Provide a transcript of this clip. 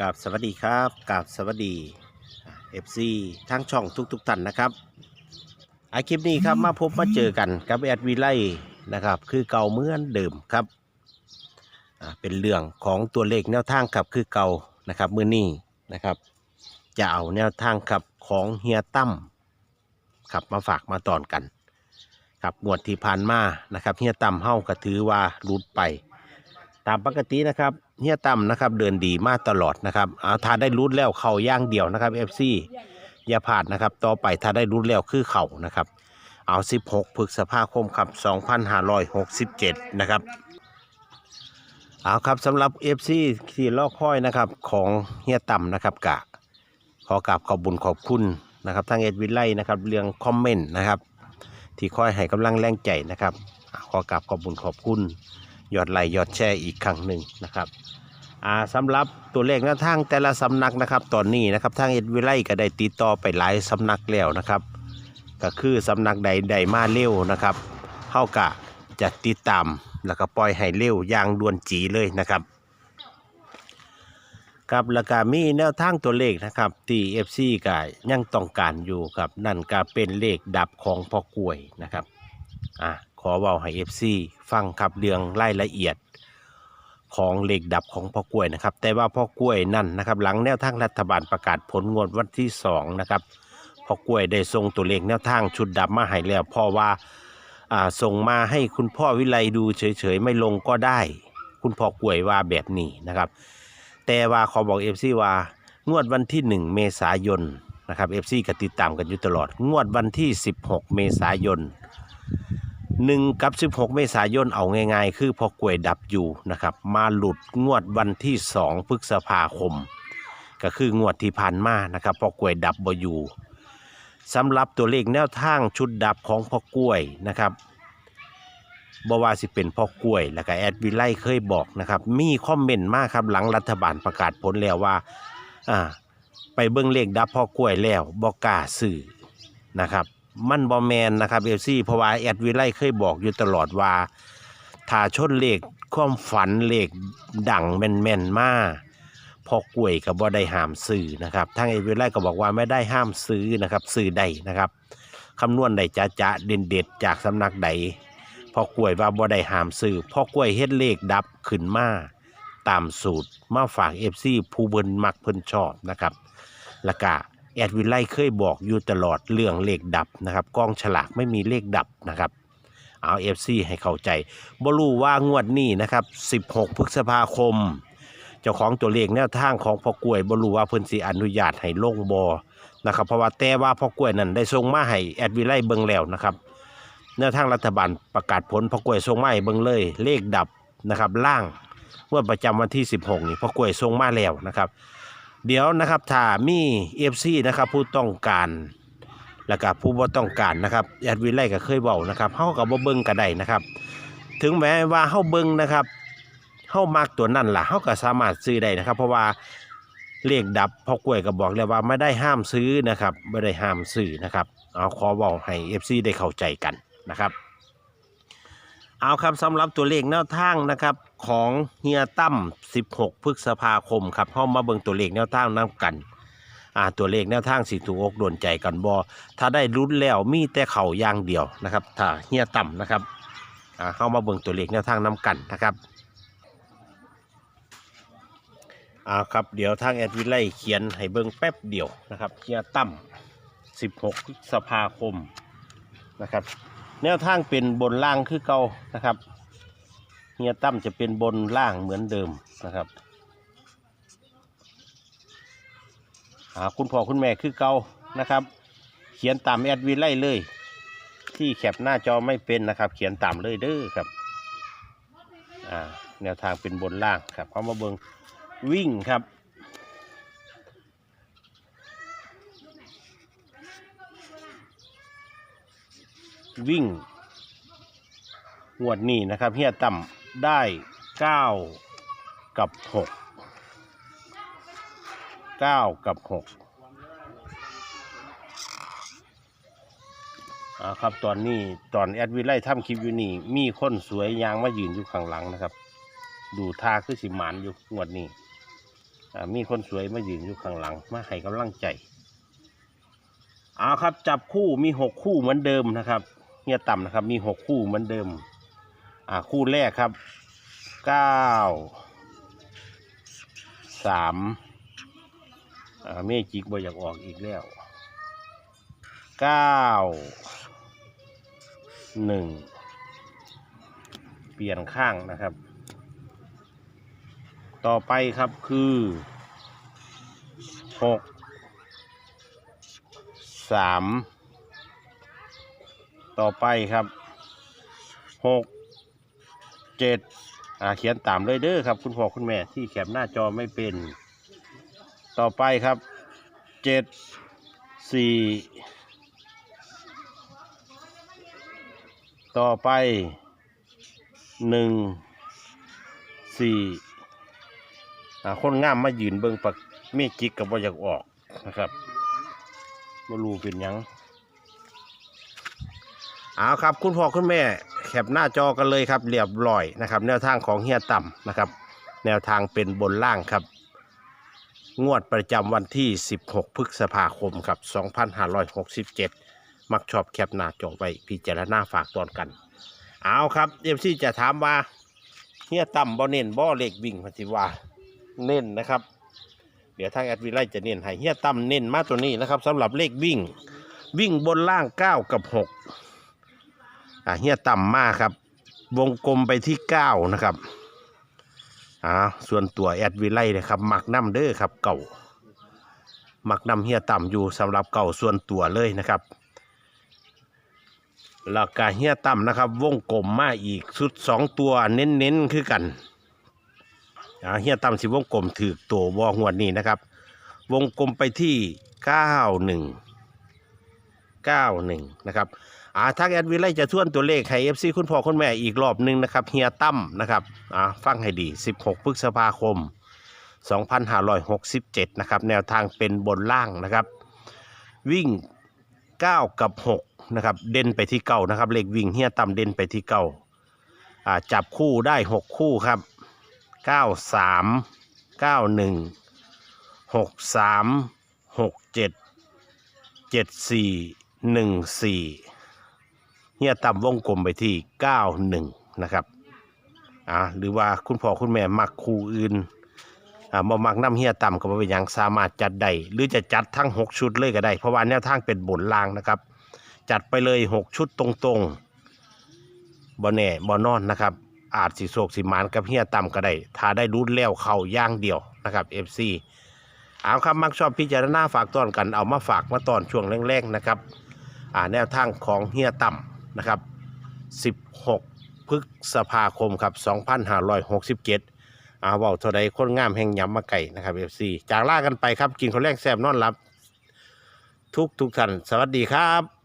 กับสวัสดีครับกับสวัสดีเอฟซีทั้งช่องทุกๆท่านนะครับอาคลิปนี้ครับมาพบมาเจอกันกับแอดวีไลนะครับ คือเก่าเหมือนเดิมครับเป็นเรื่องของตัวเลขแนวทางครับคือเก่านะครับมือนี้นะครับ จะเอาแนวทางครับของเฮียตั้มครับมาฝากมาตอนกัน ครับงวดที่ผ่านมานะครับเฮียตั้มเฮาก็ถือว่าหลุดไป ตามปกตินะครับเฮียตั้มนะครับเดินดีมากตลอดนะครับเอาถ้าได้รุดแล้วเข่าย่างเดียวนะครับ FC อย่าพลาดนะครับ ต่อไปถ้าได้รุดแล้วคือเข่านะครับ เอา 16พฤษภาคมครับ2567 นะครับเอาครับสำหรับ FC ที่รอคอยนะครับของเฮียตั้มนะครับกะขอกราบขอบบุญขอบคุณนะครับทางเอ็ดวิไลนะครับเรื่องคอมเมนต์นะครับที่คอยให้กำลังแรงใจนะครับขอกราบขอบบุญขอบคุณ ยอดไลค์ยอดแชร์อีกครั้งหนึ่งนะครับอ่าสำหรับตัวเลขหน้าทางแต่ละสำนักนะครับ ตอนนี้นะครับทางเอ็ดวิไลก็ได้ติดต่อไปหลายสำนักแล้วนะครับ ก็คือสำนักใดใดมาเร็วนะครับเฮากะจะติดตามแล้วก็ปล่อยให้เร็วอย่างด่วนจีเลยนะครับครับแล้วก็มีแนวทางตัวเลขนะครับที่ FC ก็ยังต้องการอยู่ครับนั่นก็เป็นเลขดับของพ่อกล้วยนะครับอะข อเว้าให้ FC ฟังครับเรื่องรายละเอียดของเหลขดับของพ่อกล้วยนะครับ แต่ว่าพ่อกล้วยนั่นนะครับหลังแนวทางรัฐบาลประกาศผลงวดวันที่2นะครับพ่อกล้วยได้ส่งตัวเลขแนวทางชุดดับมาให้แล้วพราะว่าอ่าส่งมาให้คุณพ่อวิไลดูเฉยๆ ไม่ลงก็ได้ คุณพ่อกล้วยว่าแบบนี้นะครับ แต่ว่าขอบอก FC ว่างวดวันที่ 1 เมษายนนะครับ FC ก็ติดตามกันอยู่ตลอด งวดวันที่ 16 เมษายน หนึ่งกับ 16 เมษายนเอาง่ายๆ คือพอกล้วยดับอยู่นะครับ มาหลุดงวดวันที่2พฤษภาคม ก็คืองวดที่ผ่านมานะครับพอกล้วยดับบอยู่สำหรับตัวเลขแนวทางชุดดับของพ่อกล้วยนะครับบว่าสิเป็นพ่อกล้วย แล้วก็แอดวิไลเคยบอกนะครับ มีคอมเมนต์มากครับหลังรัฐบาลประกาศผลแล้วว่าอ่า ไปเบิ่งเลขดับพ่อกล้วยแล้วบอกกล้าซื้อนะครับ มันบอแมนนะครับเอฟซีเพราะว่าแอดวิไลเคยบอกอยู่ตลอดว่าถ้าชนเลขความฝันเลขดังแม่นแม่นๆมาพอกล้วยกับบ่ได้ห้ามซื้อนะครับทางแอดวิไลก็บอกว่าไม่ได้ห้ามซื้อนะครับซื้อได้นะครับคำนวณได้จะจะเด่นเด็ดจากสำนักใดพอกล้วยว่าบ่ได้ห้ามซื้อพอกล้วยเฮ็ดเลขดับขึ้นมาตามสูตรมาฝากเอฟซีผู้เบิ่นมักเพิ่นชอบนะครับแล้วก็ แอดวิไลเคยบอกอยู่ตลอดเรื่องเลขดับนะครับกองฉลากไม่มีเลขดับนะครับเอา FC ให้เข้าใจบรู้ว่างวดนี้นะครับ 16 พฤษภาคม เจ้าของตัวเลขแนวทางของพ่อกล้วยบรู้ว่าเพิ่นสิอนุญาตให้ลงบ่นะครับเพราะว่าแต่ว่าพ่อกล้วยนั้นได้ส่งมาให้แอดวิไลเบิงแล้วนะครับแนวทางรัฐบาลประกาศผลพ่อกล้วยส่งมาให้เบิงเลย เลขดับนะครับล่างงวดประจำวันที่ 16 นี่พ่อกล้วยส่งมาแล้วนะครับ เดี๋ยวนะครับถ้ามีเอฟซีนะครับผู้ต้องการแล้วก็ผู้บ่ต้องการนะครับแอดวิไลก็เคยบอกนะครับเฮาก็บ่เบิ่งก็ได้นะครับ ถึงแม้ว่าเฮาเบิ่งนะครับเฮามักตัวนั่นล่ะเฮาก็สามารถซื้อได้นะครับ เพราะว่าเลขดับพอกล้วยก็บอกแล้วว่าไม่ได้ห้ามซื้อนะครับไม่ได้ห้ามซื้อนะครับเอาขอบอกให้ FC ได้เข้าใจกันนะครับ เอาครับสำหรับตัวเลขแนวทางนะครับของเฮียตั้ม 16 พฤษภาคมครับเข้ามาเบิ่งตัวเลขแนวทางนํกันอ่าตัวเลขแนวทางสิถูกอกโดนใจกันบอถ้าได้รุ้นแล้วมีแต่เข่าอย่างเดียวนะครับ ถ้าเฮียต่ำนะครับอ่าเข้ามาเบิ่งตัวเลขแนวทางนํกันนะครับเอาครับเดี๋ยวทางแอดวิไลเขียนให้เบิ่งแป๊บเดียวนะครับเฮียตั้ม 16 พฤษภาคมนะครับ แนวทางเป็นบนล่างคือเก่านะครับเฮียตั้มจะเป็นบนล่างเหมือนเดิมนะครับหาคุณพ่อคุณแม่คือเก่านะครับ เขียนตามแอดวิไล่เลย ที่แคปหน้าจอไม่เป็นนะครับ เขียนตามเลยเด้อครับอ่าแนวทางเป็นบนล่างครับเขามาเบิงวิ่งครับ วิ่งงวดนี้นะครับเฮียต่ำได้เก้ากับหกเก้ากับหกอ่าครับตอนนี้ตอนแอดวิไลทำคลิปอยู่นี่ มีคนสวยยางมายืนอยู่ข้างหลังนะครับ ดูท่าคือสิหมานอยู่งวดนี้อ่ามีคนสวยมายืนอยู่ข้างหลัง มาให้กำลังใจเอาครับจับคู่มีหกคู่เหมือนเดิมนะครับ เฮียต่ำนะครับ มีหกคู่เหมือนเดิม อ่าคู่แรกครับเก้าสามอ่าเมจิกบ่อยากออกอีกแล้วเก้าหนึ่งเปลี่ยนข้างนะครับ ต่อไปครับคือหกสาม ต่อไปครับหกเจ็ดอ่าเขียนตามเลยเด้อครับ คุณพ่อคุณแม่ที่แคปหน้าจอไม่เป็น ต่อไปครับเจ็ดสี่ต่อไปหนึ่งสี่อ่าคนงามมายืนเบิ่งปักเมจิกกับว่าอยากออกนะครับม่รู้เป็นยัง เอาครับคุณพ่อคุณแม่แคปหน้าจอกันเลยครับเรียบร้อยนะครับ แนวทางของเฮียต่ำนะครับ แนวทางเป็นบนล่างครับ งวดประจำวันที่ 16 พฤษภาคมครับ 2567 มักชอบแคปหน้าจอไว้พิจารณาฝากตอนกัน เอาครับเอฟซีจะถามว่าเฮียต่ำบ่เน้นบ่เล็กวิ่งพันธิว่าเน้นนะครับ เดี๋ยวทางแอดวิไลจะเน้นให้เฮียต่ำเน้นมาตัวนี้นะครับสำหรับเลขวิ่ง วิ่งบนล่าง 9 กับ 6 อ่าเฮียต่ำมากครับ วงกลมไปที่9นะครับอ่าส่วนตัวแอดวิไลนะครับมักน้ำเด้อครับเก่ามักน้ำเฮียต่ำอยู่สำหรับเก่าส่วนตัวเลยนะครับแล้วก็เฮียต่ำนะครับ วงกลมมาอีกสุดสองตัวเน้นๆคือกันอ่าเฮียต่ำสิวงกลมถือตัววอหวนี้นะครับ วงกลมไปที่เก้าหนึ่งเก้าหนึ่งนะครับ อ่าทางแอดวิไลจะทวนตัวเลขให้เอฟซีคุณพ่อคุณแม่อีกรอบหนึ่งนะครับเฮียตั้มนะครับอ่าฟังให้ดี 16 พฤษภาคม 2567 นะครับ แนวทางเป็นบนล่างนะครับ วิ่ง 9 กับ 6 นะครับ เด่นไปที่เก้านะครับ เลขวิ่งเฮียต่ำเด่นไปที่เก้าอ่าจับคู่ได้ 6 คู่ครับ 9 3 9 1 6 3 6 7 7 4 1 4 เฮียต่ำวงกลมไปที่ 9 1 นะครับอ่าหรือว่าคุณพ่อคุณแม่มักคู่อื่นอ่าบ่มักน้ำเฮียต่ำก็บ่เป็นหยังสามารถจัดได้หรือจะจัดทั้ง 6 ชุดเลยก็ได้ เพราะว่าแนวทางเป็นบนล่างนะครับ จัดไปเลย 6 ชุดตรงๆบ่แน่บ่นอนนะครับ อาจสิโศกสิมานกับเฮียต่ำก็ได้ถ้าได้รุดแล้วเข้าย่างเดียวนะครับ FC เอาครับมักชอบพิจารณาฝากตอนกันเอามาฝากมาตอนช่วงแรกๆนะครับอ่าแนวทางของเฮียต่ำ นะครับ 16 พฤษภาคมครับ 2567อาเว่าเท่าใดคนงามแห่งยำมาไก่นะครับ FC จากล่ากันไปครับ กินข้าวแรกแซมนอนรับ ทุกทุกท่าน สวัสดีครับ